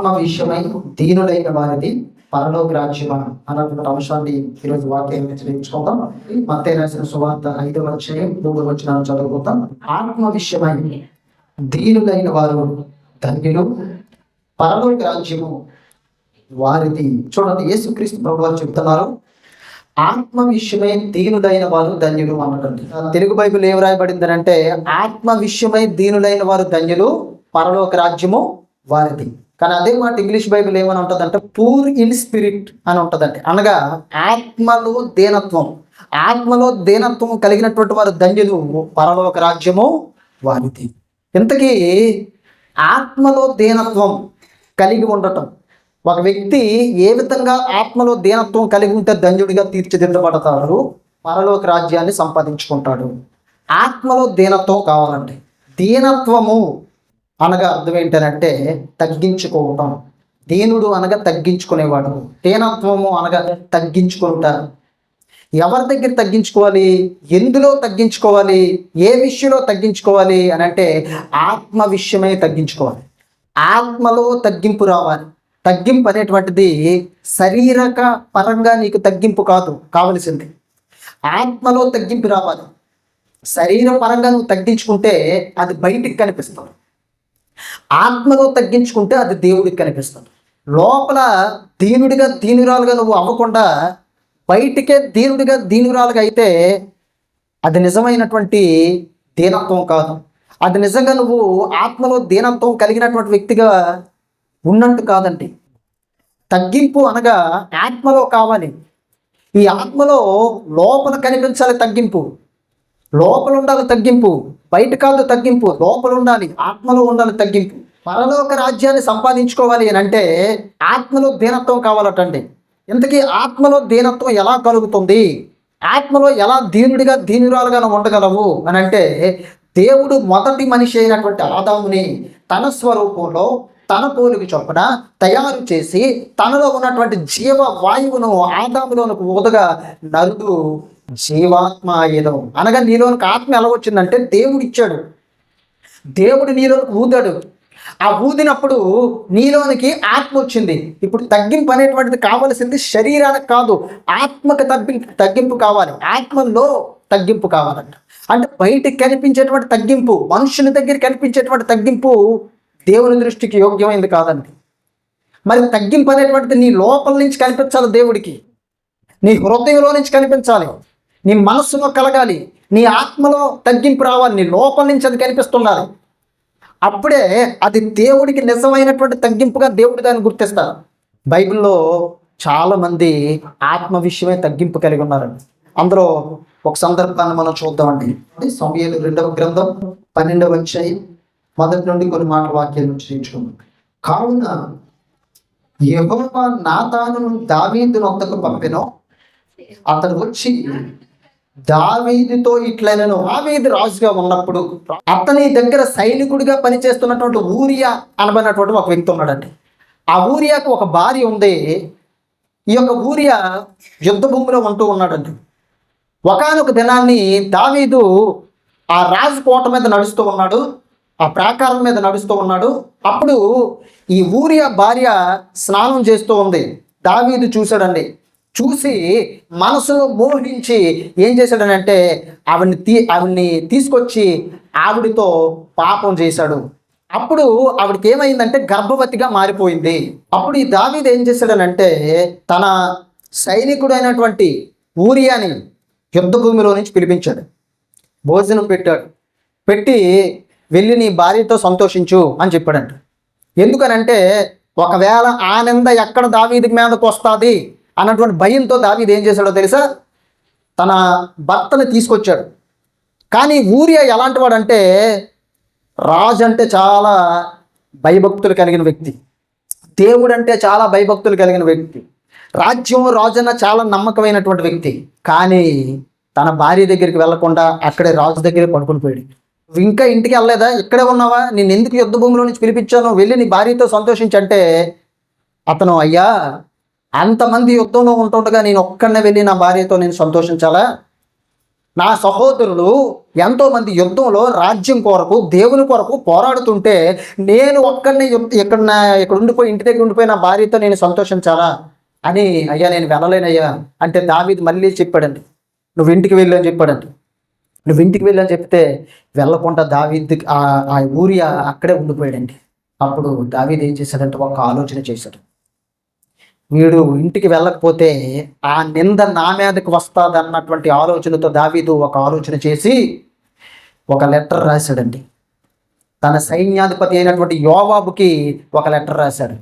ఆత్మ విషయమై దీనులైన వారిది పరలోక రాజ్యమా అన్నటువంటి అంశాన్ని ఈరోజు వాక్యం నేర్చుకుందాం. మత్తే రాసిన సువార్త ఐదవ అధ్యాయం మూడవ వచనాన్ని చదువుకుందాం. ఆత్మ విషయమై దీనులైన వారు ధన్యులు పరలోక రాజ్యము వారిది. చూడండి యేసుక్రీస్తు ప్రభు వారు చెప్తున్నారు ఆత్మ విషయమై దీనులైన వారు ధన్యులు అన్నటువంటి. తెలుగు బైబిల్ ఏం రాయబడింది అంటే ఆత్మ విషయమై దీనులైన వారు ధన్యులు పరలోక రాజ్యము వారిది. కానీ అదే మాట ఇంగ్లీష్ బైబిల్ ఏమని ఉంటుందంటే పూర్ ఇన్ స్పిరిట్ అని ఉంటుందండి. అనగా ఆత్మలో దేనత్వం ఆత్మలో దేనత్వం కలిగినటువంటి వారు ధన్యులు పరలోక రాజ్యము వారిది. ఇంతకీ ఆత్మలో దేనత్వం కలిగి ఉండటం ఒక వ్యక్తి ఏ విధంగా ఆత్మలో దీనత్వం కలిగి ఉంటే ధన్యుడిగా తీర్చిదిద్దబడతాడు? పరలోక రాజ్యాన్ని సంపాదించుకుంటాడు. ఆత్మలో దీనత్వం కావాలండి. దీనత్వము అనగా అర్థం ఏంటంటే తగ్గించుకోవటం. దీనుడు అనగా తగ్గించుకునేవాడు. దీనత్వము అనగా తగ్గించుకుంటారు ఎవరి దగ్గర తగ్గించుకోవాలి? ఎందులో తగ్గించుకోవాలి? ఏ విషయంలో తగ్గించుకోవాలి? అని అంటే ఆత్మ విషయమే తగ్గించుకోవాలి. ఆత్మలో తగ్గింపు రావాలి. తగ్గింపు అనేటువంటిది శరీరక పరంగా నీకు తగ్గింపు కాదు కావలసింది. ఆత్మలో తగ్గింపు రావాలి. శరీర పరంగా నువ్వు తగ్గించుకుంటే అది బయటికి కనిపిస్తుంది. ఆత్మలో తగ్గించుకుంటే అది దేవుడికి కనిపిస్తుంది. లోపల దీనుడిగా దీనురాలుగా నువ్వు అవ్వకుండా బయటికే దీనుడిగా దీనురాలుగా అయితే అది నిజమైనటువంటి దీనత్వం కాదు. అది నిజంగా నువ్వు ఆత్మలో దీనత్వం కలిగినటువంటి వ్యక్తిగా ఉన్నట్టు కాదండి. తగ్గింపు అనగా ఆత్మలో కావాలి. ఈ ఆత్మలో లోపల కనిపించాలి తగ్గింపు. లోపల ఉండాలి తగ్గింపు. బయట కాదు తగ్గింపు లోపల ఉండాలి ఆత్మలో ఉండాలి తగ్గింపు. పరలోక రాజ్యాన్ని సంపాదించుకోవాలి అని అంటే ఆత్మలో దీనత్వం కావాలటండి. ఇంతకీ ఆత్మలో దీనత్వం ఎలా కలుగుతుంది? ఆత్మలో ఎలా దీనుడిగా దీనురాలుగా ఉండగలవు అని అంటే దేవుడు మొదటి మనిషి అయినటువంటి ఆదాముని తన స్వరూపంలో తన పోలికి చొప్పున తయారు చేసి తనలో ఉన్నటువంటి జీవ వాయువును ఆదాములోనికి ఊదగా నరుడు జీవాత్మ ఏదో అనగా నీలోనికి ఆత్మ ఎలా వచ్చిందంటే దేవుడు ఇచ్చాడు దేవుడు నీలోనికి ఊదాడు. ఆ ఊదినప్పుడు నీలోనికి ఆత్మ వచ్చింది. ఇప్పుడు తగ్గింపు అనేటువంటిది కావలసింది శరీరానికి కాదు ఆత్మకు తగ్గి తగ్గింపు కావాలి. ఆత్మలో తగ్గింపు కావాలంట. అంటే బయటికి కనిపించేటువంటి తగ్గింపు మనుషుని దగ్గర కనిపించేటువంటి తగ్గింపు దేవుని దృష్టికి యోగ్యమైంది కాదండి. మరి తగ్గింపు అనేటువంటిది నీ లోపల నుంచి కనిపించాలి దేవుడికి. నీ హృదయంలో నుంచి కనిపించాలి. నీ మనస్సులో కలగాలి. నీ ఆత్మలో తగ్గింపు రావాలి. నీ లోపల నుంచి అది కనిపిస్తుండాలి. అప్పుడే అది దేవుడికి నిజమైనటువంటి తగ్గింపుగా దేవుడు దాన్ని గుర్తిస్తారు. బైబిల్లో చాలామంది ఆత్మ విషయమే తగ్గింపు కలిగి ఉన్నారండి. అందులో ఒక సందర్భాన్ని మనం చూద్దామండి. సమయాలు రెండవ గ్రంథం పన్నెండవ వచ్చాయి మొదటి నుండి కొన్ని మాట వాక్యాల నుంచి నేర్చుకున్నాం కావున యెహోవా నాతాను దావీదును వద్దకు పంపెను? అతడు వచ్చి దావీదితో ఇట్లైనను. దావీది రాజుగా ఉన్నప్పుడు అతని దగ్గర సైనికుడిగా పనిచేస్తున్నటువంటి ఊరియా అనబడినటువంటి ఒక వ్యక్తి ఉన్నాడండి. ఆ ఊరియాకు ఒక భార్య ఉంది. ఈ యొక్క ఊరియా యుద్ధ భూమిలో ఉంటూ ఉన్నాడండి. ఒకనొక దినాన్ని దావీదు ఆ రాజు కోట మీద నడుస్తూ ఉన్నాడు. ఆ ప్రాకారం మీద నడుస్తూ ఉన్నాడు. అప్పుడు ఈ ఊరియా భార్య స్నానం చేస్తూ ఉంది. దావీదు చూశాడండి. చూసి మనసులో మోహించి ఏం చేశాడనంటే ఆవిడ్ని తీ ఆవిడ్ని తీసుకొచ్చి ఆవిడితో పాపం చేశాడు. అప్పుడు ఆవిడకి ఏమైందంటే గర్భవతిగా మారిపోయింది. అప్పుడు ఈ దావీద్ ఏం చేశాడనంటే తన సైనికుడైనటువంటి ఊరియాని యుద్ధ భూమిలో నుంచి పిలిపించాడు. భోజనం పెట్టాడు. పెట్టి వెళ్ళి నీ భార్యతో సంతోషించు అని చెప్పాడంట. ఎందుకనంటే ఒకవేళ ఆనంద ఎక్కడ దావీది మీదకు వస్తుంది అన్నటువంటి భయంతో దావీది ఏం చేశాడో తెలుసా? తన భర్తని తీసుకొచ్చాడు. కానీ ఊరియా ఎలాంటి వాడంటే రాజు అంటే చాలా భయభక్తులు కలిగిన వ్యక్తి. దేవుడు అంటే చాలా భయభక్తులు కలిగిన వ్యక్తి. రాజ్యం రాజన్న చాలా నమ్మకమైనటువంటి వ్యక్తి. కానీ తన భార్య దగ్గరికి వెళ్ళకుండా అక్కడే రాజు దగ్గరే పడుకుని పోయాడు. ఇంకా ఇంటికి వెళ్ళలేదా? ఇక్కడే ఉన్నావా? నేను ఎందుకు యుద్ధ భూమిలో నుంచి పిలిపించాను? వెళ్ళి నీ భార్యతో సంతోషించంటే అతను అయ్యా అంతమంది యుద్ధంలో ఉంటుండగా నేను ఒక్కడనే వెళ్ళి నా భార్యతో నేను సంతోషించాలా? నా సహోదరులు ఎంతోమంది యుద్ధంలో రాజ్యం కొరకు దేవుని కొరకు పోరాడుతుంటే నేను ఒక్కడిని యుద్ధ- ఇక్కడ నా ఇక్కడ ఉండిపోయి ఇంటి దగ్గర ఉండిపోయి నా భార్యతో నేను సంతోషించాలా? అని అయ్యా నేను వెళ్ళలేనయ్యా అంటే దావీది మళ్ళీ చెప్పాడండి. నువ్వు ఇంటికి వెళ్ళు అని చెప్పాడండి. నువ్వు ఇంటికి వెళ్ళి అని చెప్తే వెళ్ళకుండా దావీద్ ఆ ఆ ఊరి అక్కడే ఉండిపోయాడండి. అప్పుడు దావీద్ ఏం చేశాడంటే ఒక ఆలోచన చేశాడు. వీడు ఇంటికి వెళ్ళకపోతే ఆ నింద నా మీదకి వస్తుంది అన్నటువంటి ఆలోచనతో దావీదు ఒక ఆలోచన చేసి ఒక లెటర్ రాశాడండి. తన సైన్యాధిపతి అయినటువంటి యోవాబుకి ఒక లెటర్ రాశాడు.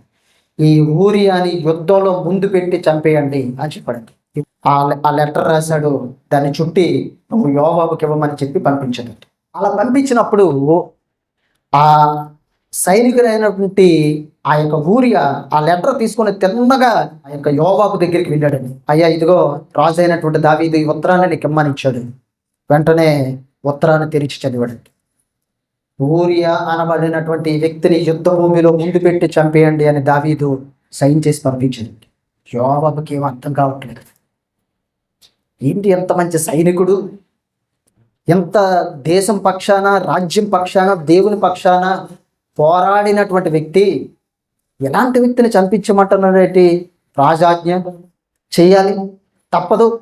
ఈ ఊరి అని యుద్ధంలో ముందు పెట్టి చంపేయండి అని చెప్పాడండి. ఆ లె- ఆ లెటర్ రాశాడు. దాన్ని చుట్టి నువ్వు యోవాబుకి ఇవ్వమని చెప్పి పంపించాడు అలా పంపించినప్పుడు ఆ సైనికులైనటువంటి ఆ యొక్క ఊరియా ఆ లెటర్ తీసుకుని తిన్నగా ఆ యొక్క యోవాకు దగ్గరికి వెళ్ళాడండి. అయ్యా ఇదిగో రాజు అయినటువంటి దావీదు ఈ ఉత్తరాన్ని నీకు ఇమ్మనిచ్చాడు. వెంటనే ఉత్తరాన్ని తెరిచి చదివాడండి. ఊరియా అనబడినటువంటి వ్యక్తిని యుద్ధ భూమిలో ముందు పెట్టి చంపేయండి అని దావీదు సైన్ చేసి పంపించండి యోవాబుకి ఏం అర్థం కావట్లేదు. ఏంటి ఎంత మంచి సైనికుడు? ఎంత దేశం పక్షాన రాజ్యం పక్షాన దేవుని పక్షాన పోరాడినటువంటి వ్యక్తి ఎలాంటి వ్యక్తిని చంపించమంటున్నటువంటి రాజాజ్ఞ చేయాలి. తప్పదు.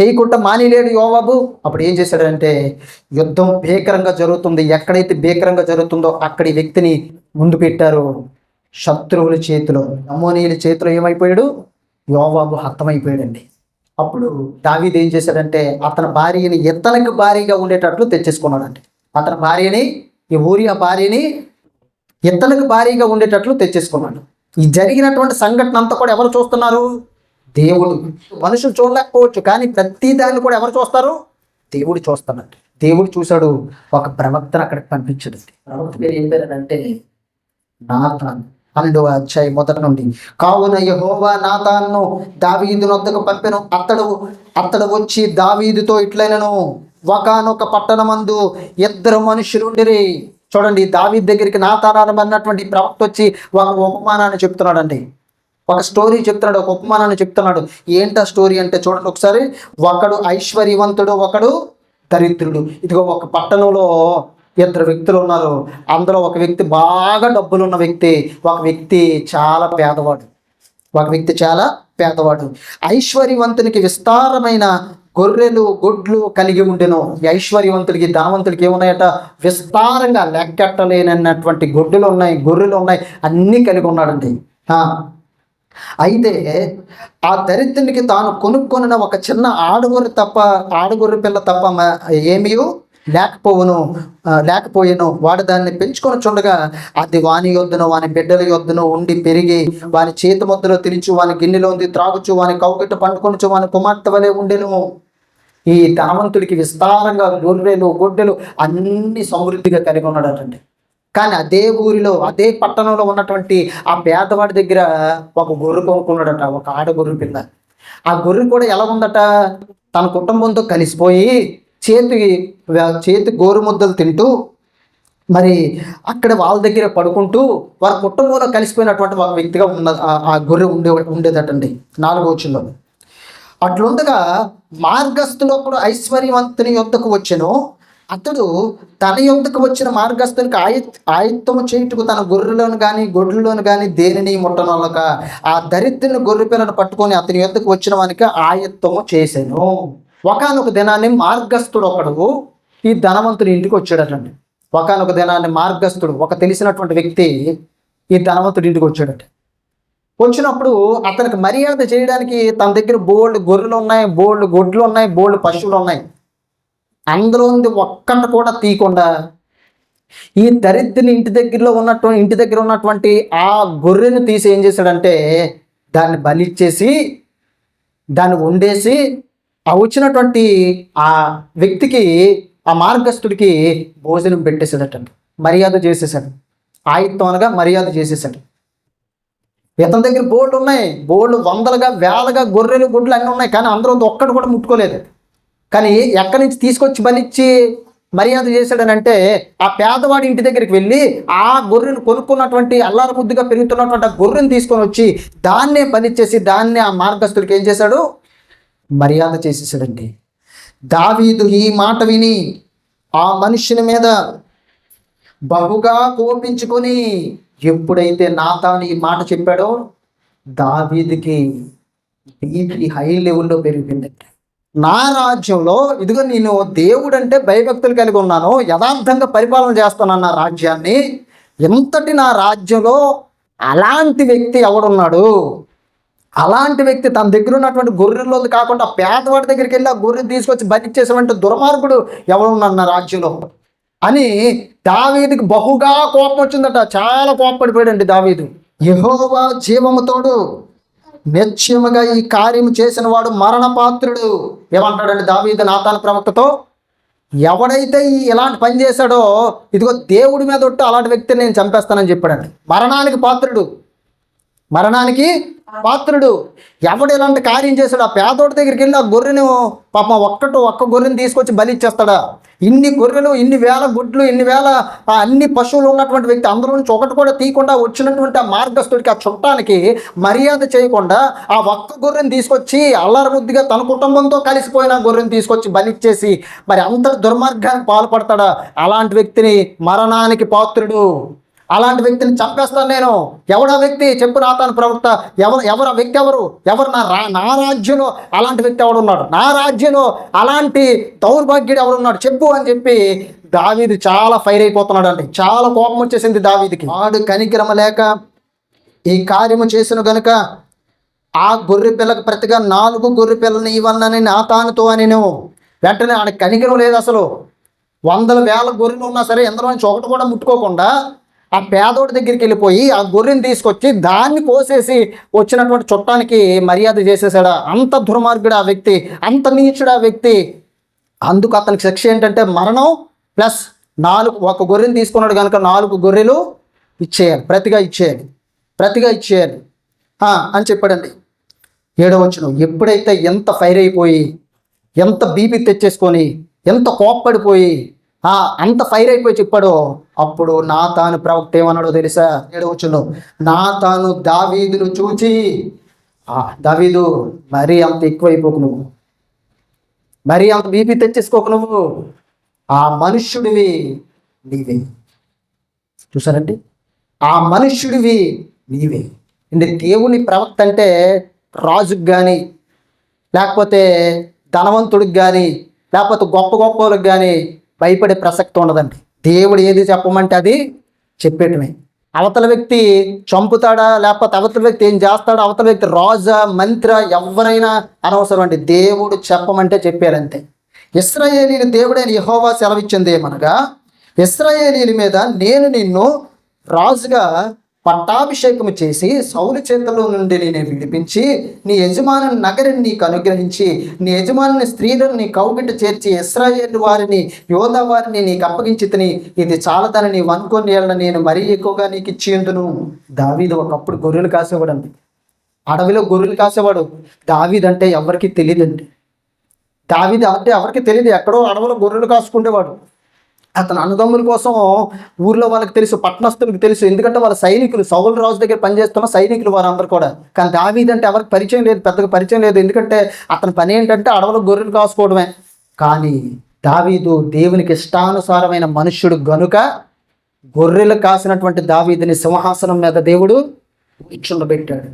చేయకుండా మానిలేడు యోవాబు. అప్పుడు ఏం చేశాడంటే యుద్ధం భీకరంగా జరుగుతుంది. ఎక్కడైతే భీకరంగా జరుగుతుందో అక్కడి వ్యక్తిని ముందు పెట్టారు. శత్రువుల చేతిలో నమోనీయుల చేతిలో ఏమైపోయాడు? యోవాబు హతమైపోయాడండి. అప్పుడు దావీద్ ఏం చేశాడంటే అతని భార్యని ఇతనికి భారీగా ఉండేటట్లు తెచ్చేసుకున్నాడండి. అతని భార్యని ఈ ఊరి ఆ భార్యని ఇతనికి భారీగా ఉండేటట్లు తెచ్చేసుకున్నాడు. ఈ జరిగినటువంటి సంఘటన అంతా కూడా ఎవరు చూస్తున్నారు? దేవుడు. మనుషులు చూడలేకపోవచ్చు కానీ ప్రతి దాన్ని కూడా ఎవరు చూస్తారు? దేవుడు చూస్తున్నాడు దేవుడు చూశాడు. ఒక ప్రవక్తను అక్కడికి పంపించాడు. ప్రవక్త పేరు ఏం పేరు అంటే నాతాన్. పన్నెండవ అధ్యాయం మొదటి నుండి. కావున యహోవా నాతాన్ను దావీదు నొద్దకు పంపెను. అతడు అతడు వచ్చి దావీదుతో ఇట్లైనను. ఒకనొక పట్టణమందు ఇద్దరు మనుషులుండిరి. చూడండి దావి దగ్గరికి నాతానం అన్నటువంటి ప్రవక్త వచ్చి ఒక ఉపమానాన్ని చెప్తున్నాడండి. ఒక స్టోరీ చెప్తున్నాడు ఒక ఉపమానాన్ని చెప్తున్నాడు. ఏంటా స్టోరీ అంటే చూడండి ఒకసారి. ఒకడు ఐశ్వర్యవంతుడు ఒకడు దరిద్రుడు. ఇదిగో ఒక పట్టణంలో ఇద్దరు వ్యక్తులు ఉన్నారు. అందులో ఒక వ్యక్తి బాగా డబ్బులు ఉన్న వ్యక్తి ఒక వ్యక్తి చాలా పేదవాడు. ఒక వ్యక్తి చాలా పేదవాడు. ఐశ్వర్యవంతునికి విస్తారమైన గొర్రెలు గొడ్లు కలిగి ఉండెను. ఈ ఐశ్వర్యవంతుడికి ధనవంతుడికి ఏమున్నాయట? విస్తారంగా లెక్కెట్టలేనటువంటి గొడ్డులు ఉన్నాయి గొర్రెలు ఉన్నాయి అన్నీ కలిగి ఉన్నాడండి. అయితే ఆ దరిద్రునికి తాను కొనుక్కొనిన ఒక చిన్న ఆడుగొర్రె తప్ప ఆడుగొర్రె పిల్ల తప్ప ఏమియో ఏమీ లేకపోవును ఆ, లేకపోయేను. వాడు దాన్ని పెంచుకొని చూడగా అది వాని యొద్దును వాని బిడ్డల యొద్దును ఉండి పెరిగి వాని చేతి ముద్దలో తినిచు వాని గిన్నెలో ఉంది త్రాగుచు వాని కౌకిట్టు పండుకొనుచు వాని కుమార్తె వలె ఉండెను. ఈ ధనవంతుడికి విస్తారంగా గొర్రెలు గొడ్డెలు అన్ని సమృద్ధిగా కలిగి ఉన్నాడటండి. కానీ అదే ఊరిలో అదే పట్టణంలో ఉన్నటువంటి ఆ పేదవాడి దగ్గర ఒక గొర్రె కొనుక్కున్నాడట ఒక ఆడ గొర్రె పిల్ల. ఆ గొర్రె కూడా ఎలా ఉందట? తన కుటుంబంతో కలిసిపోయి చేతి చేతి గోరు ముద్దలు తింటూ మరి అక్కడ వాళ్ళ దగ్గర పడుకుంటూ వారి కుటుంబంలో కలిసిపోయినటువంటి ఒక వ్యక్తిగా ఉన్న ఆ- గొర్రె ఉండే ఉండేదటండి నాలుగో వచ్చుల్లో అట్లుండగా మార్గస్థులు ఒకడు ఐశ్వర్యవంతుని యొద్దకు వచ్చెను. అతడు తన యొద్దకు వచ్చిన మార్గస్థునికి ఆయ ఆయత్తము చేయుటకు తన గొర్రెలను కానీ గొడ్లలోను కానీ దేనిని ముట్టనొల్లక ఆ దరిద్రుని గొర్రె పిల్లను పట్టుకొని అతని యొద్దకు వచ్చిన వానికి ఆయత్తము చేశాను ఒకనొక దినాన్ని మార్గస్థుడు ఒకడు ఈ ధనవంతుని ఇంటికి వచ్చాడటండి. ఒకనొక దినాన్ని మార్గస్థుడు ఒక తెలిసినటువంటి వ్యక్తి ఈ ధనవంతుడి ఇంటికి వచ్చాడట. వచ్చినప్పుడు అతనికి మర్యాద చేయడానికి తన దగ్గర బోల్డ్ గొర్రెలు ఉన్నాయి బోల్డ్ గొడ్లు ఉన్నాయి బోల్డ్ పశువులు ఉన్నాయి. అందులో ఉంది ఒక్కటి కూడా తీయకుండా ఈ దరిద్రుని ఇంటి దగ్గరలో ఉన్నటువంటి ఇంటి దగ్గర ఉన్నటువంటి ఆ గొర్రెను తీసి ఏం చేశాడంటే దాన్ని బలిచ్చేసి దాన్ని వండేసి ఆ వచ్చినటువంటి ఆ వ్యక్తికి ఆ మార్గస్థుడికి భోజనం పెట్టేసాడట మర్యాద చేసేసాడు ఆయుత్తం అనగా మర్యాద చేసేసాడు ఇతని దగ్గర బోర్డు ఉన్నాయి. బోర్డు వందలుగా వేలగా గొర్రెలు గుడ్లు అన్నీ ఉన్నాయి. కానీ అందరూ ఒక్కటి కూడా ముట్టుకోలేదు. కానీ ఎక్కడి నుంచి తీసుకొచ్చి బలిచ్చి మర్యాద చేశాడనంటే ఆ పేదవాడి ఇంటి దగ్గరికి వెళ్ళి ఆ గొర్రెను కొనుక్కున్నటువంటి అల్లార ముద్దుగా పెరుగుతున్నటువంటి ఆ గొర్రెను తీసుకొని వచ్చి దాన్నే బలిచ్చేసి దాన్నే ఆ మార్గస్తుడికి ఏం చేశాడు? మర్యాద చేసేసాడండి. దావీదు ఈ మాట విని ఆ మనుషుని మీద బహుగా కోపించుకొని ఎప్పుడైతే నాతాను ఈ మాట చెప్పాడో దావీదికి బీపీ హై లెవెల్లో పెరిగిపోయిందంటే నా రాజ్యంలో ఇదిగో నేను దేవుడు అంటే భయభక్తులు కలిగి ఉన్నాను యథార్థంగా పరిపాలన చేస్తాను నా రాజ్యాన్ని ఎంతటి నా రాజ్యంలో అలాంటి వ్యక్తి ఎవడున్నాడు? అలాంటి వ్యక్తి తన దగ్గర ఉన్నటువంటి గొర్రెల్లో కాకుండా పేదవాడి దగ్గరికి వెళ్ళి ఆ గొర్రె తీసుకొచ్చి బతికేసేటువంటి దుర్మార్గుడు ఎవడున్నాడు నా రాజ్యంలో? అని దావీదికి బహుగా కోపం వచ్చిందట. చాలా కోపడిపోయాడండి దావీదు. యహోవా జీవముతోడు నిశ్చయముగా ఈ కార్యం చేసిన వాడు మరణపాత్రుడు. ఏమంటాడండి దావీదు నాతాన ప్రవక్తతో? ఎవడైతే ఈ ఇలాంటి పని చేశాడో ఇదిగో దేవుడి మీద ఒట్టు అలాంటి వ్యక్తిని నేను చంపేస్తానని చెప్పాడండి. మరణానికి పాత్రుడు. మరణానికి పాత్రుడు ఎవడు ఇలాంటి కార్యం చేశాడు ఆ పేదోడి దగ్గరికి వెళ్ళి ఆ గొర్రెను పాపం ఒక్కటి ఒక్క గొర్రెని తీసుకొచ్చి బలి ఇచ్చేస్తాడా? ఇన్ని గొర్రెలు ఇన్ని వేల గుడ్లు ఇన్ని వేల ఆ అన్ని పశువులు ఉన్నటువంటి వ్యక్తి అందులో నుంచి ఒకటి కూడా తీయకుండా వచ్చినటువంటి ఆ మార్గస్థుడికి ఆ చుట్టానికి మర్యాద చేయకుండా ఆ ఒక్క గొర్రెని తీసుకొచ్చి అల్లరి తన కుటుంబంతో కలిసిపోయిన గొర్రెను గొర్రెని తీసుకొచ్చి బలిచ్చేసి మరి అంత దుర్మార్గానికి పాల్పడతాడా? అలాంటి వ్యక్తిని మరణానికి పాత్రుడు. అలాంటి వ్యక్తిని చంపేస్తాను నేను. ఎవడా వ్యక్తి? చెప్పు రాతాను ప్రవక్త. ఎవరు ఎవరు వ్యక్తి ఎవరు? ఎవరు నా రా నా రాజ్యంలో అలాంటి వ్యక్తి ఎవడున్నాడు? నా రాజ్యంలో అలాంటి దౌర్భాగ్యుడు ఎవరున్నాడు చెప్పు అని చెప్పి దావీది చాలా ఫైర్ అయిపోతున్నాడు అండి చాలా కోపం వచ్చేసింది దావీదికి. వాడు కనికరమ లేక ఈ కార్యము చేసిన గనుక ఆ గొర్రె పిల్లకు ప్రతిగా నాలుగు గొర్రె పిల్లని ఇవ్వనని నాతానుతో అని నేను వెంటనే ఆడ కనికరం లేదు అసలు. వందల వేల గొర్రెలు ఉన్నా సరే ఎందరో నుంచి ఒకటి కూడా ముట్టుకోకుండా ఆ పేదోడి దగ్గరికి వెళ్ళిపోయి ఆ గొర్రెని తీసుకొచ్చి దాన్ని కోసేసి వచ్చినటువంటి చుట్టానికి మర్యాద చేసేసాడా అంత దుర్మార్గుడు ఆ వ్యక్తి అంత నీచుడు ఆ వ్యక్తి. అందుకు అతనికి శిక్ష ఏంటంటే మరణం ప్లస్ నాలుగు ఒక గొర్రెని తీసుకున్నాడు కనుక నాలుగు గొర్రెలు ఇచ్చేయాలి ప్రతిగా ఇచ్చేయాలి ప్రతిగా ఇచ్చేయాలి. అని చెప్పాడండి. ఏడవచ్చును ఎప్పుడైతే ఎంత ఫైర్ అయిపోయి ఎంత బీపీ తెచ్చేసుకొని ఎంత కోప్పడిపోయి అంత ఫైర్ అయిపోయి చెప్పాడో. అప్పుడు నా తాను ప్రవక్త ఏమన్నాడో తెలుసా? ఏడవచ్చును. నా తాను దావీదును చూచి ఆ దావీదు మరీ అంత ఎక్కువైపోకు నువ్వు. మరీ అంత బీపీ తెచ్చేసుకోకు నువ్వు. ఆ మనుష్యుడివి నీవే. చూసారండి? ఆ మనుష్యుడివి నీవే. అంటే దేవుని ప్రవక్త అంటే రాజుకి కానీ లేకపోతే ధనవంతుడికి కానీ లేకపోతే గొప్ప గొప్ప వాళ్ళకి కానీ భయపడే ప్రసక్తి ఉండదండి. దేవుడు ఏది చెప్పమంటే అది చెప్పేటమే. అవతల వ్యక్తి చంపుతాడా లేకపోతే అవతల వ్యక్తి ఏం చేస్తాడా అవతల వ్యక్తి రాజా మంత్ర ఎవరైనా అనవసరం అండి. దేవుడు చెప్పమంటే చెప్పారంతే ఇస్రాయేలీలు దేవుడైన యహోవా సెలవిచ్చింది ఏమనగా ఇస్రాయేలీల మీద నేను నిన్ను రాజుగా పట్టాభిషేకము చేసి సౌలు చేతుల్లో నుండి నేను విడిపించి నీ యజమాని నగరిని నీకు అనుగ్రహించి నీ యజమాని స్త్రీలను నీ కౌగిట చేర్చి ఇస్రాయేల్ వారిని యోధ వారిని నీకు అప్పగించి తిని ఇది చాలదని నీవు అనుకుని ఏళ్ళ నేను మరీ ఎక్కువగా నీకు ఇచ్చేందును దావీదు ఒకప్పుడు గొర్రెలు కాసేవాడు అండి అడవిలో గొర్రెలు కాసేవాడు. దావీదంటే ఎవరికి తెలియదండి. దావీదు అంటే ఎవరికి తెలియదు. ఎక్కడో అడవిలో గొర్రెలు కాసుకుండేవాడు. అతను అన్నదమ్ముల కోసం ఊర్లో వాళ్ళకి తెలుసు పట్టణస్తులకు తెలుసు. ఎందుకంటే వాళ్ళ సైనికులు సౌలు రాజు దగ్గర పనిచేస్తున్న సైనికులు వారందరూ కూడా. కానీ దావీద్ అంటే ఎవరికి పరిచయం లేదు పెద్దగా పరిచయం లేదు. ఎందుకంటే అతని పని ఏంటంటే అడవులకు గొర్రెలు కాసుకోవడమే. కానీ దావీదు దేవునికి ఇష్టానుసారమైన మనుష్యుడు గనుక గొర్రెలు కాసినటువంటి దావీదుని సింహాసనం మీద దేవుడు కూర్చుండబెట్టాడు.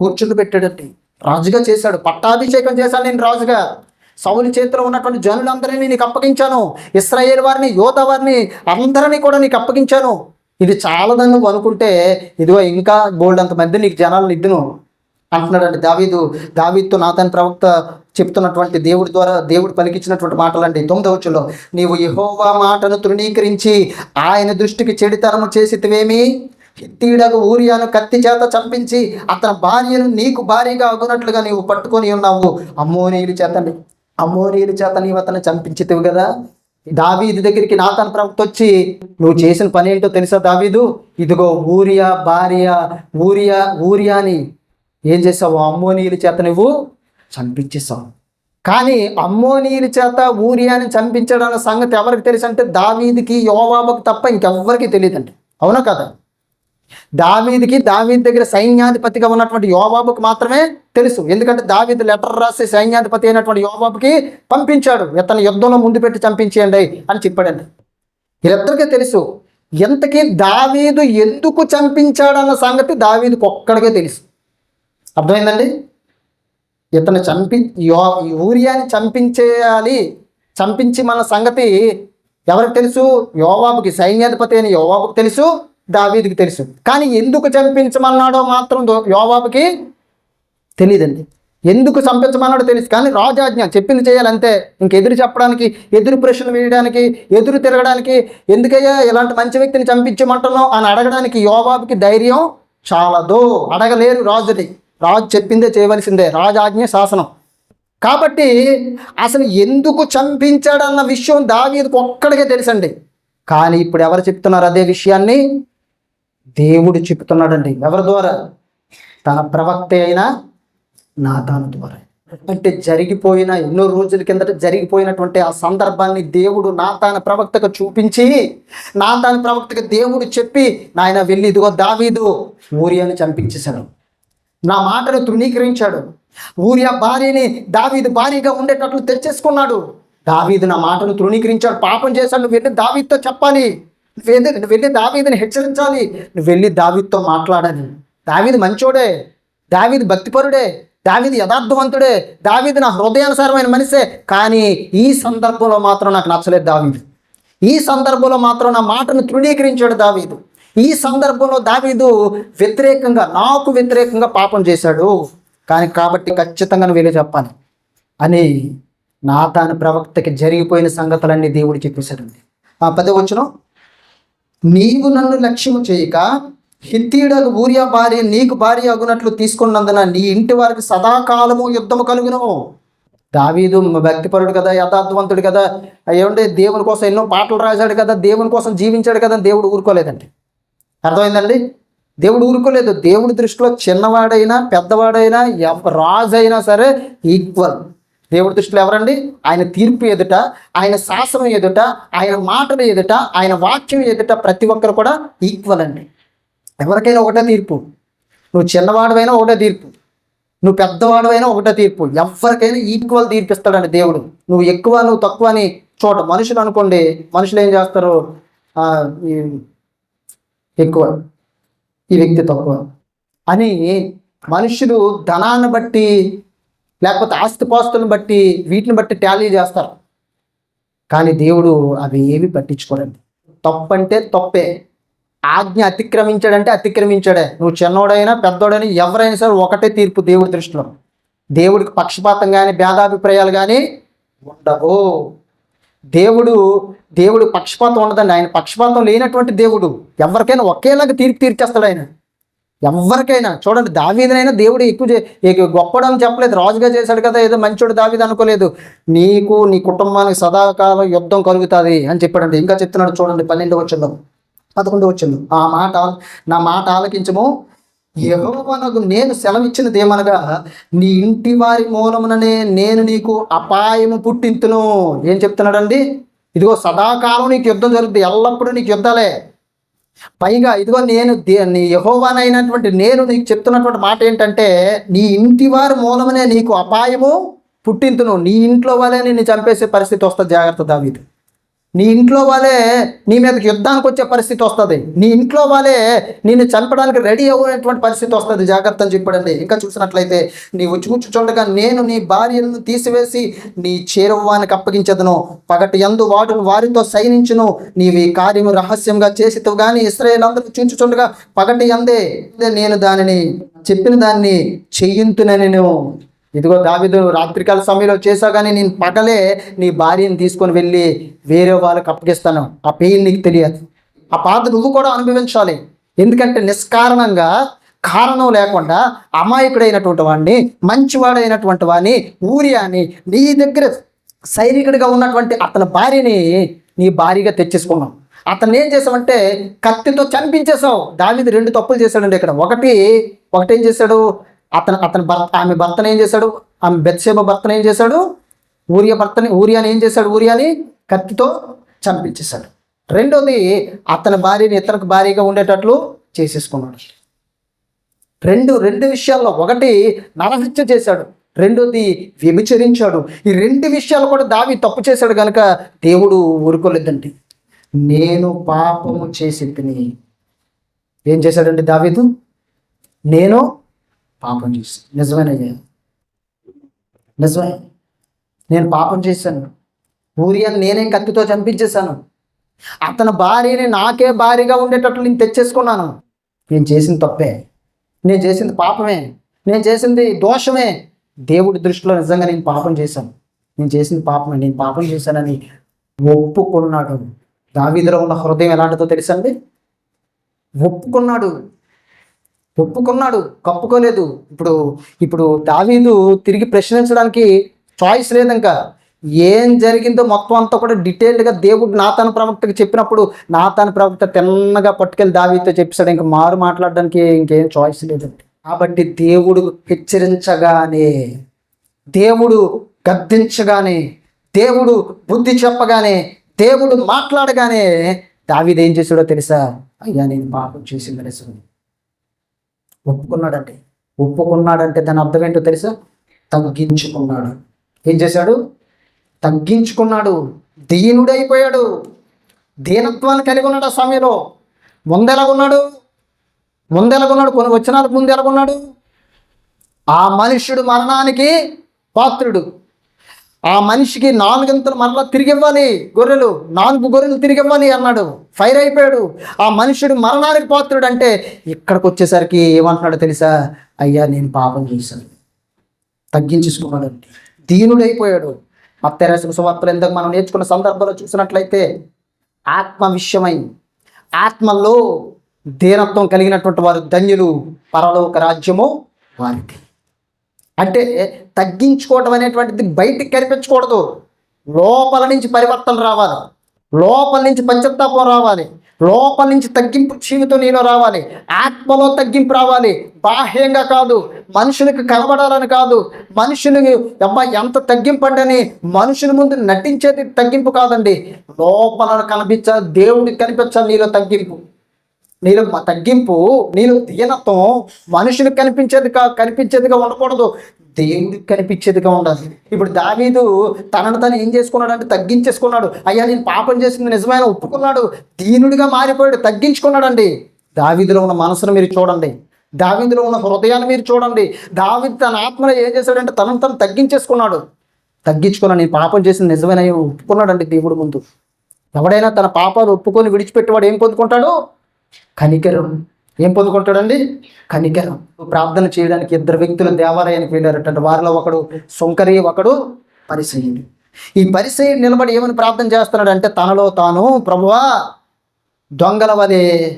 కూర్చుండబెట్టాడంటే రాజుగా చేశాడు. పట్టాభిషేకం చేశాను నేను రాజుగా. సౌలు చేతిలో ఉన్నటువంటి జనులందరినీ నీకు అప్పగించాను. ఇస్రాయేల్ వారిని యోధ వారిని అందరినీ కూడా నీకు అప్పగించాను. ఇది చాలదని నువ్వు అనుకుంటే ఇదిగో ఇంకా బోల్డ్ అంతమంది నీకు జనాలను ఇద్దును అంటున్నాడండి దావీదు. దావీదుతో నాతని ప్రవక్త చెప్తున్నటువంటి దేవుడి ద్వారా దేవుడు పలికించినటువంటి మాటలండి. తొమ్మిదవచ్చులో నీవు యహోవా మాటను తృణీకరించి ఆయన దృష్టికి చెడితరము చేసితివేమి? తీడగ ఊరియాను కత్తి చేత చంపించి అతని భార్యను నీకు భార్యగా అగునట్లుగా నీవు పట్టుకొని ఉన్నావు. అమ్మోనీయుల చేత అమ్మోనీయుల చేత నీవు అతను చంపించితివి కదా దావీదు దగ్గరికి నాతన ప్రవక్త వచ్చి నువ్వు చేసిన పని ఏంటో తెలుసా దావీదు? ఇదిగో ఊరియా భార్య ఊరియా ఊరియా అని ఏం చేసావు అమ్మోనీయుల చేత నువ్వు చంపించేసావు కానీ అమ్మోనీయుల చేత ఊరియాని చంపించడం అన్న సంగతి ఎవరికి తెలుసు అంటే దావీదికి యోవాబకు తప్ప ఇంకెవ్వరికి తెలియదండి. అవునా కదా? దావీదికి దావీద్ దగ్గర సైన్యాధిపతిగా ఉన్నటువంటి యోబాబుకి మాత్రమే తెలుసు. ఎందుకంటే దావీద్ లెటర్ రాసి సైన్యాధిపతి అయినటువంటి యోబాబుకి పంపించాడు. ఇతను యుద్ధంలో ముందు పెట్టి చంపించేయండి అని చెప్పాడండి వీళ్ళిద్దరికీ తెలుసు. ఎంతకీ దావీదు ఎందుకు చంపించాడన్న సంగతి దావీదుకు ఒక్కడికే తెలుసు. అర్థమైందండి? ఇతను చంపి యో యూరియాని చంపించేయాలి చంపించి మన సంగతి ఎవరికి తెలుసు? యోవాబుకి సైన్యాధిపతి అని యోవాబుకి తెలుసు. దావీదికి తెలుసు. కానీ ఎందుకు చంపించమన్నాడో మాత్రం దో- యోవాబుకి తెలియదండి ఎందుకు చంపించమన్నాడో తెలుసు. కానీ రాజాజ్ఞ చెప్పింది చేయాలంతే ఇంక ఎదురు చెప్పడానికి ఎదురు ప్రశ్నలు వేయడానికి ఎదురు తిరగడానికి ఎందుకయ్యా ఇలాంటి మంచి వ్యక్తిని చంపించమంటున్నావు అని అడగడానికి యోబాబుకి ధైర్యం చాలదు. అడగలేరు రాజుని రాజు చెప్పిందే చేయవలసిందే. రాజాజ్ఞ శాసనం. కాబట్టి అసలు ఎందుకు చంపించాడన్న విషయం దావీదికి ఒక్కడికే తెలుసండి. కానీ ఇప్పుడు ఎవరు చెప్తున్నారు అదే విషయాన్ని? దేవుడు చెప్తున్నాడండి. ఎవరి ద్వారా? తన ప్రవక్త నా నాతాను ద్వారా. అంటే జరిగిపోయిన ఎన్నో రోజుల కిందట జరిగిపోయినటువంటి ఆ సందర్భాన్ని దేవుడు నాతాన ప్రవక్తకు చూపించి నాతాన ప్రవక్తకు దేవుడు చెప్పి నాయన వెళ్ళి ఇదిగో దావీదు ఊరియాను చంపించేశాడు. నా మాటను తృణీకరించాడు. ఊరియా భార్యని దావీదు భార్యగా ఉండేటట్లు తెచ్చేసుకున్నాడు. దావీదు నా మాటను తృణీకరించాడు. పాపం చేశాడు. నువ్వు వెళ్ళి దావీదుతో చెప్పాలి. నువ్వు వెళ్ళి నువ్వు వెళ్ళి దావీదుని హెచ్చరించాలి. నువ్వు వెళ్ళి దావీద్తో మాట్లాడాలి దావీది మంచోడే. దావీది భక్తిపరుడే. దావీది యథార్థవంతుడే. దావీది నా హృదయానుసారమైన మనిషే. కానీ ఈ సందర్భంలో మాత్రం నాకు నచ్చలేదు దావీదు. ఈ సందర్భంలో మాత్రం నా మాటను తృణీకరించాడు దావీదు. ఈ సందర్భంలో దావీదు వ్యతిరేకంగా నాకు వ్యతిరేకంగా పాపం చేశాడు. కానీ కాబట్టి ఖచ్చితంగా నువ్వు వెళ్ళి చెప్పాలి. అని నాతాను ప్రవక్తకి జరిగిపోయిన సంగతులన్నీ దేవుడు చెప్పేశాడండి. ఆ పదే నీవు నన్ను లక్ష్యము చేయక హిత్తీయుడకు ఊరియా భార్య నీకు భార్య అగునట్లు తీసుకున్నందున నీ ఇంటి వారికి సదాకాలము యుద్ధము కలుగును. దావీదు భక్తిపరుడు కదా యథార్థవంతుడు కదా. ఏమంటే దేవుని కోసం ఎన్నో పాటలు రాశాడు కదా దేవుని కోసం జీవించాడు కదా దేవుడు ఊరుకోలేదండి. అర్థమైందండి? దేవుడు ఊరుకోలేదు. దేవుడి దృష్టిలో చిన్నవాడైనా పెద్దవాడైనా ఎవ రాజు అయినా సరే ఈక్వల్. దేవుడి దృష్టిలో ఎవరండి? ఆయన తీర్పు ఎదుట ఆయన శాసనం ఎదుట ఆయన మాటలు ఎదుట ఆయన వాక్యం ఎదుట ప్రతి ఒక్కరు కూడా ఈక్వల్ అండి. ఎవరికైనా ఒకటే తీర్పు. నువ్వు చిన్నవాడివైనా ఒకటే తీర్పు. నువ్వు పెద్దవాడవైనా ఒకటే తీర్పు. ఎవరికైనా ఈక్వల్ తీర్పిస్తాడండి దేవుడు. నువ్వు ఎక్కువ నువ్వు తక్కువ అని చోట మనుషులు అనుకోండి మనుషులు ఏం చేస్తారు? ఎక్కువ ఈ వ్యక్తి తక్కువ అని మనుషులు ధనాన్ని బట్టి లేకపోతే ఆస్తిపాస్తులను బట్టి వీటిని బట్టి ట్యాలీ చేస్తారు. కానీ దేవుడు అవి ఏవి పట్టించుకోడండి తప్పంటే తప్పే. ఆజ్ఞ అతిక్రమించాడంటే అతిక్రమించాడే. నువ్వు చిన్నోడైనా పెద్దోడైనా ఎవరైనా సరే ఒకటే తీర్పు దేవుడి దృష్టిలో. దేవుడికి పక్షపాతం కానీ భేదాభిప్రాయాలు కానీ ఉండవు. దేవుడు దేవుడు పక్షపాతం ఉండదండి. ఆయన పక్షపాతం లేనటువంటి దేవుడు. ఎవరికైనా ఒకేలాగా తీర్పు తీర్చేస్తాడు ఆయన. ఎవరికైనా చూడండి దావీదనైనా దేవుడు ఎక్కువ గొప్పడం చెప్పలేదు. రాజుగా చేశాడు కదా ఏదో మంచోడు దావీది అనుకోలేదు. నీకు నీ కుటుంబానికి సదాకాలం యుద్ధం కలుగుతుంది అని చెప్పాడండి. ఇంకా చెప్తున్నాడు చూడండి పన్నెండు వచ్చిందో పదకొండు వచ్చింది ఆ మాట ఆల- నా మాట ఆలకించము. యహోవనకు నేను సెలవిచ్చినది ఏమనగా నీ ఇంటి వారి మూలముననే నేను నీకు అపాయము పుట్టింతును. ఏం చెప్తున్నాడండి? ఇదిగో సదాకాలం నీకు యుద్ధం జరుగుతుంది ఎల్లప్పుడూ నీకు యుద్ధాలే. పైగా ఇదిగో నేను దే- నీ యహోవానైనటువంటి నేను నీకు చెప్తున్నటువంటి మాట ఏంటంటే నీ ఇంటి వారి మూలమనే నీకు అపాయము పుట్టింతును. నీ ఇంట్లో వాళ్ళే నిన్ను చంపేసే పరిస్థితి వస్తుంది. జాగ్రత్త దావీదు. నీ ఇంట్లో వాళ్ళే నీ మీదకి యుద్ధానికి వచ్చే పరిస్థితి వస్తుంది. నీ ఇంట్లో వాళ్ళే నిన్ను చంపడానికి రెడీ అవ్వనటువంటి పరిస్థితి వస్తుంది. జాగ్రత్త అని చెప్పడండి. ఇంకా చూసినట్లయితే నీవు చూచు చూడగా నేను నీ భార్యలను తీసివేసి నీ చేరువానికి అప్పగించదును. పగటి ఎందు వాడు వారితో సైనించును. నీవి కార్యము రహస్యంగా చేసితో కానీ ఇస్రాయేల్ అందరూ చూచుచుండగా పగటి ఎందే నేను దానిని చెప్పిన దాన్ని చెయ్యింతునని నేను ఇదిగో దావిదు రాత్రికాల సమయంలో చేసా కానీ నేను పగలే నీ భార్యని తీసుకొని వెళ్ళి వేరే వాళ్ళకి అప్పగిస్తాను. ఆ పెయిన్ నీకు తెలియదు. ఆ బాధ నువ్వు కూడా అనుభవించాలి. ఎందుకంటే నిష్కారణంగా కారణం లేకుండా అమాయకుడైనటువంటి వాడిని మంచివాడైనటువంటి వాడిని ఊరియాని నీ దగ్గర సైనికుడిగా ఉన్నటువంటి అతని భార్యని నీ భార్యగా తెచ్చేసుకున్నాం. అతను ఏం చేసావంటే కత్తితో చంపించేశావు. దావిది రెండు తప్పులు చేశాడండి ఇక్కడ. ఒకటి ఒకటి ఏం చేశాడు? అతను అతని భర్త ఆమె భర్తను ఏం చేశాడు? ఆమె బెత్సేబ భర్తను ఏం చేశాడు? ఊరియా భర్తని ఊరియాని ఏం చేశాడు? ఊరియాని కత్తితో చంపించేశాడు. రెండోది అతని భార్యని ఇతనికి భార్యగా ఉండేటట్లు చేసేసుకున్నాడు. రెండు రెండు విషయాల్లో ఒకటి నరహత్య చేశాడు. రెండోది వ్యభిచరించాడు. ఈ రెండు విషయాలు కూడా దావి తప్పు చేశాడు కనుక దేవుడు ఊరుకోలేదండి. నేను పాపము చేసి తిని. ఏం చేశాడండి దావీదు? నేను పాపం చేశాను నిజమేనయ్యా నిజమే. నేను పాపం చేశాను. ఊరియాని నేనే కత్తితో చంపించేశాను. అతని భార్యని నాకే భారీగా ఉండేటట్లు నేను తెచ్చేసుకున్నాను. నేను చేసింది తప్పే. నేను చేసింది పాపమే. నేను చేసింది దోషమే. దేవుడి దృష్టిలో నిజంగా నేను పాపం చేశాను. నేను చేసింది పాపమే. నేను పాపం చేశానని ఒప్పుకున్నాడు. దావీదులో ఉన్న హృదయం ఎలాంటిదో తెలుసండి ఒప్పుకున్నాడు. ఒప్పుకున్నాడు కప్పుకోలేదు. ఇప్పుడు ఇప్పుడు దావీదు తిరిగి ప్రశ్నించడానికి చాయిస్ లేదు ఇంకా ఏం జరిగిందో మొత్తం అంతా కూడా డీటెయిల్డ్గా దేవుడు నాతాను ప్రవక్తకి చెప్పినప్పుడు నాతాను ప్రవక్త తిన్నగా పట్టుకెళ్ళి దావీతో చెప్పాడు ఇంకా మారు మాట్లాడడానికి ఇంకేం చాయిస్ లేదండి. కాబట్టి దేవుడు హెచ్చరించగానే దేవుడు గద్దించగానే దేవుడు బుద్ధి చెప్పగానే దేవుడు మాట్లాడగానే దావీదేం ఏం చేశాడో తెలుసా? అయ్యా నేను పాపం చేసింది ఒప్పుకున్నాడండి. ఒప్పుకున్నాడంటే దాని అర్థం ఏంటో తెలుసా? తగ్గించుకున్నాడు. ఏం చేశాడు? తగ్గించుకున్నాడు. దీనుడైపోయాడు దీనత్వాన్ని కలిగి ఉన్నాడు ఆ సమయంలో. ముందెలాగున్నాడు ముందెలాగున్నాడు కొన్ని వచనాలకు ముందు ఎలాగున్నాడు? ఆ మనుష్యుడు మరణానికి పాత్రుడు. ఆ మనిషికి నాలుగింతలు మరలా తిరిగి ఇవ్వాలి గొర్రెలు నాలుగు గొర్రెలు తిరిగి ఇవ్వాలి అన్నాడు. ఫైర్ అయిపోయాడు. ఆ మనుషుడు మరణానికి పాత్రుడు అంటే ఇక్కడికి వచ్చేసరికి ఏమంటున్నాడో తెలుసా? అయ్యా నేను పాపం చేశాను. తగ్గించేసుకున్నాడు దీనుడైపోయాడు. మత్తరాసిన సువార్తలు ఎందుకు మనం నేర్చుకున్న సందర్భంలో చూసినట్లయితే ఆత్మ విషయమై ఆత్మలో దీనత్వం కలిగినటువంటి వారు ధన్యులు పరలోక రాజ్యము వారికి అంటే తగ్గించుకోవటం అనేటువంటిది బయటికి కనిపించకూడదు. లోపల నుంచి పరివర్తన రావాలి. లోపల నుంచి పంచతాపం రావాలి. లోపల నుంచి తగ్గింపు జీవితం నీలో రావాలి. ఆత్మలో తగ్గింపు రావాలి. బాహ్యంగా కాదు మనుషులకు కనబడాలని కాదు. మనుషులు అబ్బా ఎంత తగ్గింపు అండి అని మనుషుల ముందు నటించేది తగ్గింపు కాదండి. లోపల కనిపించాలి దేవుడికి కనిపించాలి నీలో తగ్గింపు. నీలో తగ్గింపు నీలో దీనత్వం మనుషులకు కనిపించేదిగా కనిపించేదిగా ఉండకూడదు. దేవుడికి కనిపించేదిగా ఉండాలి. ఇప్పుడు దావీదు తనను తను ఏం చేసుకున్నాడు అంటే తగ్గించేసుకున్నాడు. అయ్యా నేను పాపం చేసింది నిజమైన ఒప్పుకున్నాడు. దీనుడిగా మారిపోయాడు తగ్గించుకున్నాడండి. దావీదులో ఉన్న మనసును మీరు చూడండి. దావీదులో ఉన్న హృదయాన్ని మీరు చూడండి. దావీదు తన ఆత్మలో ఏం చేశాడంటే తనను తను తగ్గించేసుకున్నాడు. తగ్గించుకున్నాడు నేను పాపం చేసింది నిజమైన ఒప్పుకున్నాడండి దేవుడు ముందు. ఎవడైనా తన పాపాలు ఒప్పుకొని విడిచిపెట్టేవాడు ఏం పొందుకుంటాడు? కనికరం. ఏం పొందుకుంటాడండి? కనికరం. ప్రార్థన చేయడానికి ఇద్దరు వ్యక్తులు దేవాలయానికి వెళ్ళారట వారిలో ఒకడు సుంకరి ఒకడు పరిసయుడు. ఈ పరిసయుడు నిలబడి ఏమని ప్రార్థన చేస్తున్నాడు అంటే తనలో తాను ప్రభువా దొంగల వలె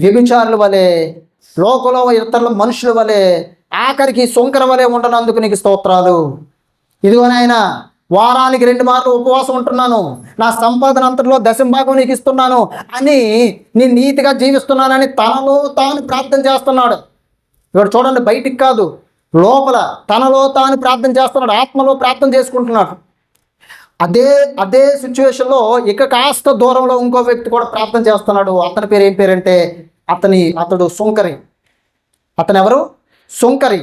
వ్యభిచారుల వలె లోకంలో ఇతరుల మనుషుల వలె ఆఖరికి సుంకర వలె ఉండనందుకు నీకు స్తోత్రాలు. ఇదిగో నాయన వారానికి రెండు మార్లు ఉపవాసం ఉంటున్నాను. నా సంపాదన అంతట్లో దశంభాగం నీకు ఇస్తున్నాను అని నేను నీతిగా జీవిస్తున్నానని తనలో తాను ప్రార్థన చేస్తున్నాడు. ఇక్కడ చూడండి బయటికి కాదు లోపల తనలో తాను ప్రార్థన చేస్తున్నాడు ఆత్మలో ప్రార్థన చేసుకుంటున్నాడు. అదే అదే సిచ్యువేషన్లో ఇక కాస్త దూరంలో ఇంకో వ్యక్తి కూడా ప్రార్థన చేస్తున్నాడు. అతని పేరు ఏం పేరంటే అతని అతడు సుంకరి. అతను ఎవరు సుంకరి.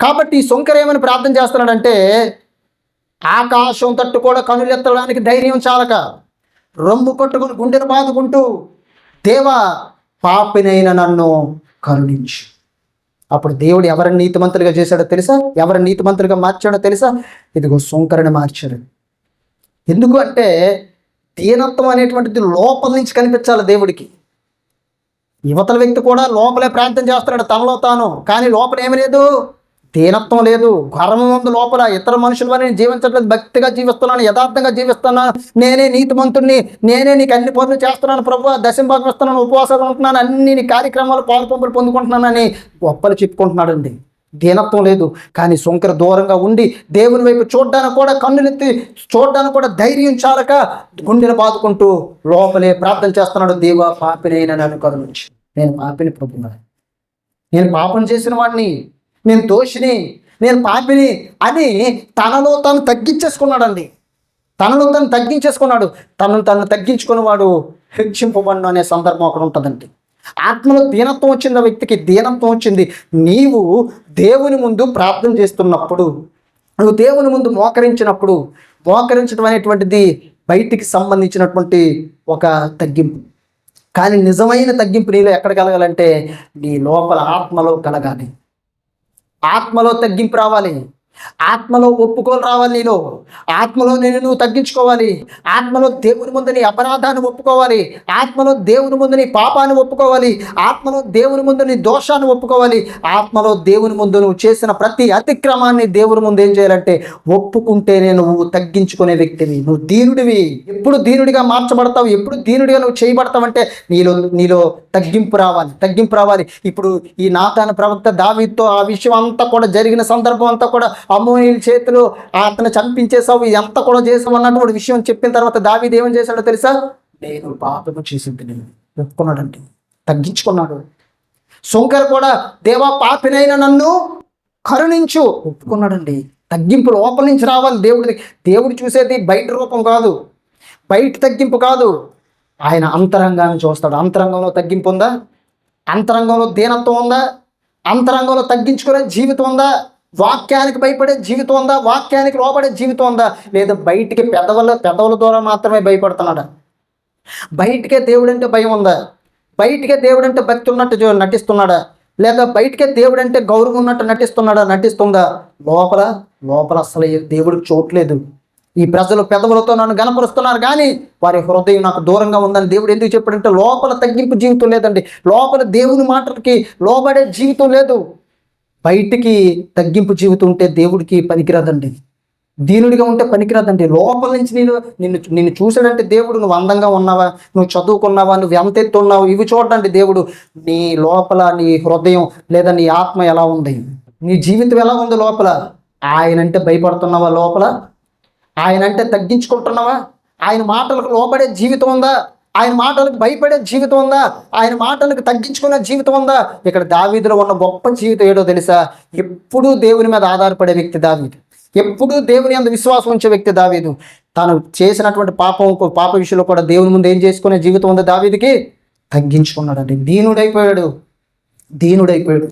కాబట్టి ఈ సుంకరి ఏమని ప్రార్థన చేస్తున్నాడంటే ఆకాశం తట్టు కూడా కనులెత్తడానికి ధైర్యం చాలక రొమ్ము కొట్టుకుని గుండెను బాదుకుంటూ దేవా పాపినైన నన్ను కరుణించు. అప్పుడు దేవుడు ఎవరిని నీతిమంతులుగా చేశాడో తెలుసా? ఎవరిని నీతిమంతులుగా మార్చాడో తెలుసా? ఇదిగో సుంకరిని మార్చాడు. ఎందుకు అంటే దీనత్వం అనేటువంటిది లోపల నుంచి కనిపించాలి దేవుడికి. యువతల వ్యక్తి కూడా లోపలే ప్రార్థన చేస్తున్నాడు తనలో తాను కానీ లోపల ఏమి లేదు. దీనత్వం లేదు గర్వం ఉంది లోపల. ఇతర మనుషుల వల్ల నేను జీవించట్లేదు భక్తిగా జీవిస్తున్నాను యథార్థంగా జీవిస్తున్నాను. నేనే నీతిమంతుణ్ణి నేనే నీకు అన్ని పనులు చేస్తున్నాను ప్రభు దశంభాగం ఇస్తున్నాను ఉపవాసాలు ఉంటున్నాను అన్ని నీ కార్యక్రమాలు పాలుపంపులు పొందుకుంటున్నానని గొప్పలు చెప్పుకుంటున్నాడండి. దీనత్వం లేదు కానీ సొంకర దూరంగా ఉండి దేవుని వైపు చూడడానికి కూడా కన్నులెత్తి చూడడానికి కూడా ధైర్యం చాలక గుండెలు బాదుకుంటూ లోపలే ప్రార్థన చేస్తున్నాడు దేవా పాపినైనా నన్ను నుంచి నేను పాపిని ప్రభున్నా నేను పాపం చేసిన వాడిని నేను దోషిని నేను పాపిని అని తనలో తను తగ్గించేసుకున్నాడండి. తనలో తను తగ్గించేసుకున్నాడు. తనను తను తగ్గించుకున్నవాడు హెచ్చింపబడిన అనే సందర్భం అక్కడ ఉంటుందండి. ఆత్మలో దీనత్వం వచ్చింది ఆ వ్యక్తికి దీనత్వం వచ్చింది. నీవు దేవుని ముందు ప్రార్థన చేస్తున్నప్పుడు నువ్వు దేవుని ముందు మోకరించినప్పుడు మోకరించడం అనేటువంటిది బయటికి సంబంధించినటువంటి ఒక తగ్గింపు. కానీ నిజమైన తగ్గింపు నీలో ఎక్కడ కలగాలంటే నీ లోపల ఆత్మలో కలగాలి. ఆత్మలో తగ్గింపు రావాలి. ఆత్మలో ఒప్పుకోలు రావాలి నీలో. ఆత్మలో నేను నువ్వు తగ్గించుకోవాలి. ఆత్మలో దేవుని ముందు నీ అపరాధాన్ని ఒప్పుకోవాలి. ఆత్మలో దేవుని ముందు నీ పాపాన్ని ఒప్పుకోవాలి. ఆత్మలో దేవుని ముందు నీ దోషాన్ని ఒప్పుకోవాలి. ఆత్మలో దేవుని ముందు నువ్వు చేసిన ప్రతి అతిక్రమాన్ని దేవుని ముందు ఏం చేయాలంటే ఒప్పుకుంటేనే నువ్వు తగ్గించుకునే వ్యక్తివి. నువ్వు దీనుడివి. ఎప్పుడు దీనుడిగా మార్చబడతావు? ఎప్పుడు దీనుడిగా నువ్వు చేయబడతావంటే నీలో నీలో తగ్గింపు రావాలి. తగ్గింపు రావాలి. ఇప్పుడు ఈ నాతాన ప్రవక్త దావితో ఆ విషయం అంతా కూడా జరిగిన సందర్భం అంతా కూడా అమ్మోనీల చేతిలో అతను చంపించేసావు ఎంత కూడా చేసావు అన్నటువంటి విషయం చెప్పిన తర్వాత దావీది ఏమని చేశాడో తెలుసా? నేను పాపము చేసింది నేను. ఒప్పుకున్నాడండి. తగ్గించుకున్నాడు. శంకర్ కూడా దేవా పాపినైన నన్ను కరుణించు ఒప్పుకున్నాడండి. తగ్గింపు లోపల నుంచి రావాలి దేవుడి దేవుడు చూసేది బయట రూపం కాదు. బయట తగ్గింపు కాదు. ఆయన అంతరంగాన్ని చూస్తాడు. అంతరంగంలో తగ్గింపు ఉందా? అంతరంగంలో దీనత్వం ఉందా? అంతరంగంలో తగ్గించుకునే జీవితం ఉందా? వాక్యానికి భయపడే జీవితం ఉందా? వాక్యానికి లోపడే జీవితం ఉందా? లేదా బయటికి పెదవుల పెదవుల ద్వారా మాత్రమే భయపడుతున్నాడా. బయటికే దేవుడంటే భయం ఉందా? బయటికే దేవుడంటే భక్తి ఉన్నట్టు చూ- నటిస్తున్నాడా? లేదా బయటికే దేవుడంటే గౌరవం ఉన్నట్టు నటిస్తున్నాడా? నటిస్తుందా? లోపల లోపల అసలు దేవుడికి చోట్లేదు ఈ ప్రజలు పెదవులతో నన్ను గనపరుస్తున్నారు కానీ వారి హృదయం నాకు దూరంగా ఉందని దేవుడు ఎందుకు చెప్పాడంటే లోపల తగ్గింపు జీవితం లేదండి. లోపల దేవుని మాటలకి లోబడే జీవితం లేదు. బయటికి తగ్గింపు జీవితం ఉంటే దేవుడికి పనికిరాదండి. దీనుడిగా ఉంటే పనికిరాదండి. లోపల నుంచి నేను నిన్ను నిన్ను చూసాడంటే దేవుడు నువ్వు అందంగా ఉన్నావా? నువ్వు చదువుకున్నావా? నువ్వు ఎంత ఎత్తు ఉన్నావు ఇవి చూడండి దేవుడు. నీ లోపల నీ హృదయం లేదా నీ ఆత్మ ఎలా ఉంది? నీ జీవితం ఎలా ఉంది లోపల? ఆయన అంటే భయపడుతున్నావా లోపల? ఆయన అంటే తగ్గించుకుంటున్నావా? ఆయన మాటలకు లోపడే జీవితం ఉందా? ఆయన మాటలకు భయపడే జీవితం ఉందా? ఆయన మాటలకు తగ్గించుకునే జీవితం ఉందా? ఇక్కడ దావీదులో ఉన్న గొప్ప జీవితం ఏడో తెలుసా? ఎప్పుడూ దేవుని మీద ఆధారపడే వ్యక్తి దావీదు. ఎప్పుడూ దేవుని అంత విశ్వాసం ఉంచే వ్యక్తి దావీదు. తాను చేసినటువంటి పాపం పాప విషయంలో కూడా దేవుని ముందు ఏం చేసుకునే జీవితం ఉంది దావీదికి? తగ్గించుకున్నాడండి. దీనుడైపోయాడు. దీనుడైపోయాడు.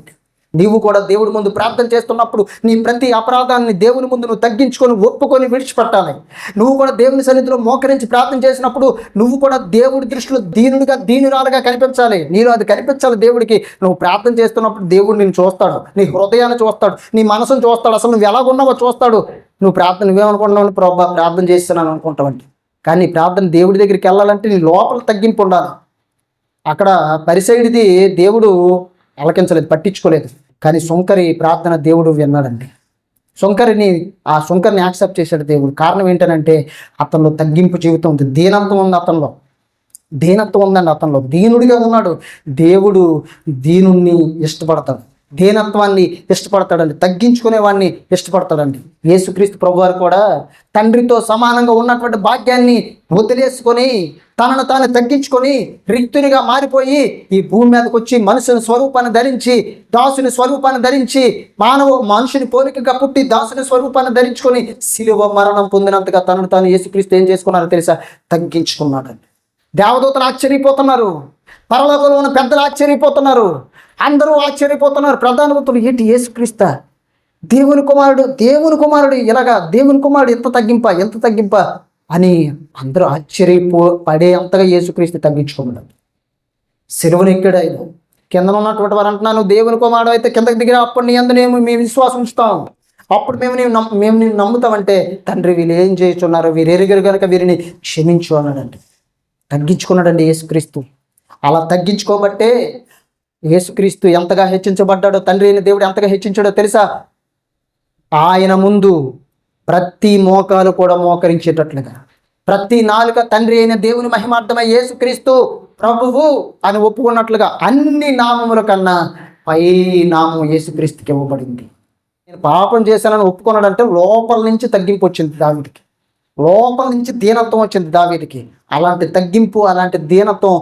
నీవు కూడా దేవుడి ముందు ప్రార్థన చేస్తున్నప్పుడు నీ ప్రతి అపరాధాన్ని దేవుని ముందు నువ్వు తగ్గించుకొని ఒప్పుకొని విడిచిపెట్టాలి. నువ్వు కూడా దేవుని సన్నిధిలో మోకరించి ప్రార్థన చేసినప్పుడు నువ్వు కూడా దేవుడి దృష్టిలో దీనుడిగా దీనురాలుగా కనిపించాలి. నీలో అది కనిపించాలి దేవుడికి. నువ్వు ప్రార్థన చేస్తున్నప్పుడు దేవుడు నేను చూస్తాడు. నీ హృదయాన్ని చూస్తాడు. నీ మనసును చూస్తాడు. అసలు నువ్వు ఎలాగున్నావో చూస్తాడు. నువ్వు ప్రార్థన నువ్వేమనుకుంటున్నావు ప్రభా ప్రార్థన చేస్తున్నాను అనుకుంటావండి. కానీ ప్రార్థన దేవుడి దగ్గరికి వెళ్ళాలంటే నీ లోపల తగ్గింపు ఉండాలి. అక్కడ పరిసైడిది దేవుడు అలకించలేదు పట్టించుకోలేదు. కానీ సొంకరి ప్రార్థన దేవుడు విన్నాడండి. సొంకరిని ఆ సొంకరిని యాక్సెప్ట్ చేశాడు దేవుడు. కారణం ఏంటనంటే అతనిలో తగ్గింపు జీవితం ఉంది. దీనంతం ఉంది అతనిలో. దీనత్వం ఉందండి అతనిలో. దీనుడిగా ఉన్నాడు. దేవుడు దీనుణ్ణి ఇష్టపడతాడు. దీనత్వాన్ని ఇష్టపడతాడండి. తగ్గించుకునే వాడిని ఇష్టపడతాడండి. యేసుక్రీస్తు ప్రభువారు కూడా తండ్రితో సమానంగా ఉన్నటువంటి భాగ్యాన్ని వదిలేసుకొని తనను తాను తగ్గించుకొని రిక్తునిగా మారిపోయి ఈ భూమి మీదకి వచ్చి మనుషుని స్వరూపాన్ని ధరించి దాసుని స్వరూపాన్ని ధరించి మానవ మనుషుని పోలికగా పుట్టి దాసుని స్వరూపాన్ని ధరించుకొని శిలువ మరణం పొందినంతగా తనను తాను యేసుక్రీస్తు ఏం చేసుకున్నారో తెలుసా? తగ్గించుకున్నాడండి. దేవదూతలు ఆశ్చర్యపోతున్నారు. పరలోకంలో ఉన్న పెద్దలు ఆశ్చర్యపోతున్నారు. అందరూ ఆశ్చర్యపోతున్నారు. ప్రధానమంత్రులు ఏంటి యేసుక్రీస్త? దేవుని కుమారుడు దేవుని కుమారుడు ఇలాగా దేవుని కుమారుడు ఎంత తగ్గింప ఎంత తగ్గింప? అని అందరూ ఆశ్చర్యపో పడే అంతగా యేసుక్రీస్తు తగ్గించుకున్నాడు సిలువను ఎక్కాడు ఆయన. కింద ఉన్నటువంటి వారు అంటున్నాను దేవుని కుమారుడు అయితే కిందకి దిగిన అప్పుడు నీ అందు మేము మీ విశ్వాసం ఉంచుతాం అప్పుడు మేము నేను నమ్ము మేము నేను నమ్ముతామంటే తండ్రి వీళ్ళు ఏం చేస్తున్నారు? వీరు ఎరుగరు కనుక వీరిని క్షమించు అన్నాడండి తగ్గించుకున్నాడండి యేసుక్రీస్తు. అలా తగ్గించుకోబట్టే యేసుక్రీస్తు ఎంతగా హెచ్చించబడ్డాడో తండ్రి అయిన దేవుడు ఎంతగా హెచ్చించాడో తెలుసా? ఆయన ముందు ప్రతి మోకాలు కూడా మోకరించేటట్లుగా. ప్రతి నాలుక తండ్రి అయిన దేవుని మహిమార్థమై యేసుక్రీస్తు ప్రభువు అని ఒప్పుకున్నట్లుగా అన్ని నామముల కన్నా పై నామం యేసుక్రీస్తుకి ఇవ్వబడింది. నేను పాపం చేశానని ఒప్పుకున్నాడంటే లోపల నుంచి తగ్గింపు వచ్చింది దావిడికి లోపల నుంచి దీనత్వం వచ్చింది దావీదికి. అలాంటి తగ్గింపు అలాంటి దీనత్వం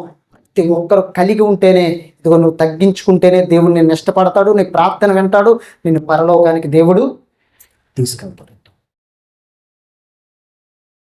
ప్రతి ఒక్కరు కలిగి ఉంటేనే ఇదిగో నువ్వు తగ్గించుకుంటేనే దేవుడు నేను ఇష్టపడతాడు నీ ప్రార్థన వింటాడు నేను పరలోకానికి దేవుడు తీసుకెళ్తాడు.